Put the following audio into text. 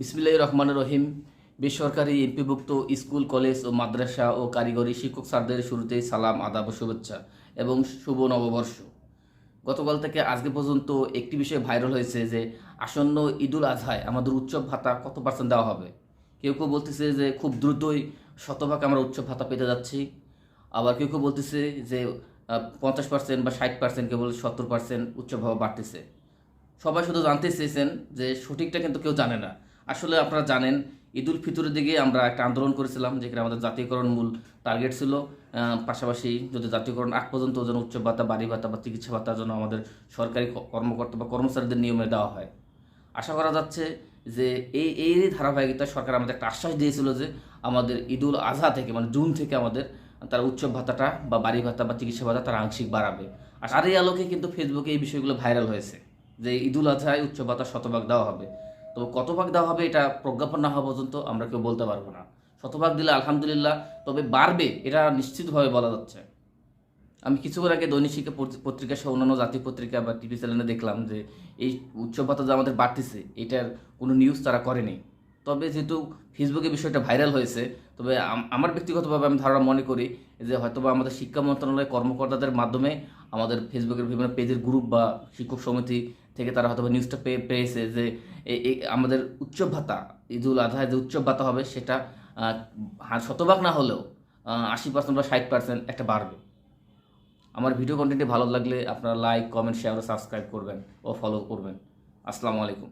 বিসমিল্লাহ রহমান রহিম। বেসরকারি এমপিভুক্ত school, college ও মাদ্রাসা ও কারিগরি শিক্ষক স্যারদের শুরুতেই সালাম, আদাব শুভেচ্ছা এবং শুভ নববর্ষ। গতকাল থেকে আজকে পর্যন্ত একটি বিষয় ভাইরাল হয়েছে যে, আসন্ন ঈদুল আজহায় আমাদের উৎসব ভাতা কত পার্সেন্ট দেওয়া হবে? কেউ কেউ বলতেছে যে, খুব দ্রুতই শতভাগ আমরা উৎসব ভাতা পেতে যাচ্ছি। আবার কেউ কেউ বলতেছে যে পঞ্চাশ পার্সেন্ট বা ষাট পার্সেন্ট কেবল সত্তর পার্সেন্ট উৎসব ভাতা বাড়তেছে। সবাই শুধু জানতে চেয়েছেন যে, সঠিকটা কিন্তু কেউ জানে না। আসলে আপনারা জানেন ঈদুল ফিতরের দিকে আমরা একটা আন্দোলন করেছিলাম যেখানে আমাদের জাতীয়করণ মূল টার্গেট ছিল। পাশাপাশি যদি জাতীয়করণ আগ পর্যন্ত যেন উচ্চ ভাতা, বাড়ি ভাতা বা চিকিৎসা ভাতা যেন আমাদের সরকারি কর্মকর্তা বা কর্মচারীদের নিয়মে দেওয়া হয়। আশা করা যাচ্ছে যে এই এই ধারাবাহিকতা সরকার আমাদের একটা আশ্বাস দিয়েছিল যে আমাদের ঈদুল আজহা থেকে মানে জুন থেকে আমাদের তার উচ্চ ভাতাটা বা বাড়ি ভাতা বা চিকিৎসা ভাতা তারা আংশিক বাড়াবে। আর এই আলোকে কিন্তু ফেসবুকে এই বিষয়গুলো ভাইরাল হয়েছে যে ঈদুল আজহায় উচ্চ ভাতা শতভাগ দেওয়া হবে। তবে কত ভাগ দেওয়া হবে এটা প্রজ্ঞাপন না হওয়া পর্যন্ত আমরা কেউ বলতে পারব না। শতভাগ দিলে আলহামদুলিল্লাহ, তবে বাড়বে, এটা নিশ্চিতভাবে বলা যাচ্ছে। আমি কিছুক্ষণ আগে দৈনিক শিক্ষা পত্র- পত্রিকা সহ অন্যান্য জাতীয় পত্রিকা বা টিভি চ্যানেলে দেখলাম যে এই উচ্চ ভাতা যে আমাদের বাড়তেছে, এটার কোনো নিউজ তারা করেনি তবে যেহেতু ফেসবুকে বিষয়টা ভাইরাল হয়েছে, তবে আমার ব্যক্তিগতভাবে আমি ধারণা মনে করি যে হয়তোবা আমাদের শিক্ষা মন্ত্রণালয়ের কর্মকর্তাদের মাধ্যমে আমাদের ফেসবুকের বিভিন্ন পেজের গ্রুপ বা শিক্ষক সমিতি থেকে তারা হয়তো নিউজটা পেয়ে, পেয়েছে যে আমাদের উচ্চ ভাতা, ঈদুল আজহায় যে উচ্চ ভাতা হবে সেটা শতভাগ না হলেও আশি পার্সেন্ট বা ষাট পার্সেন্ট একটা বাড়বে। আমার ভিডিও কন্টেন্টটি ভালো লাগলে আপনারা লাইক কমেন্ট শেয়ার সাবস্ক্রাইব করবেন ও ফলো করবেন। আসসালামু আলাইকুম।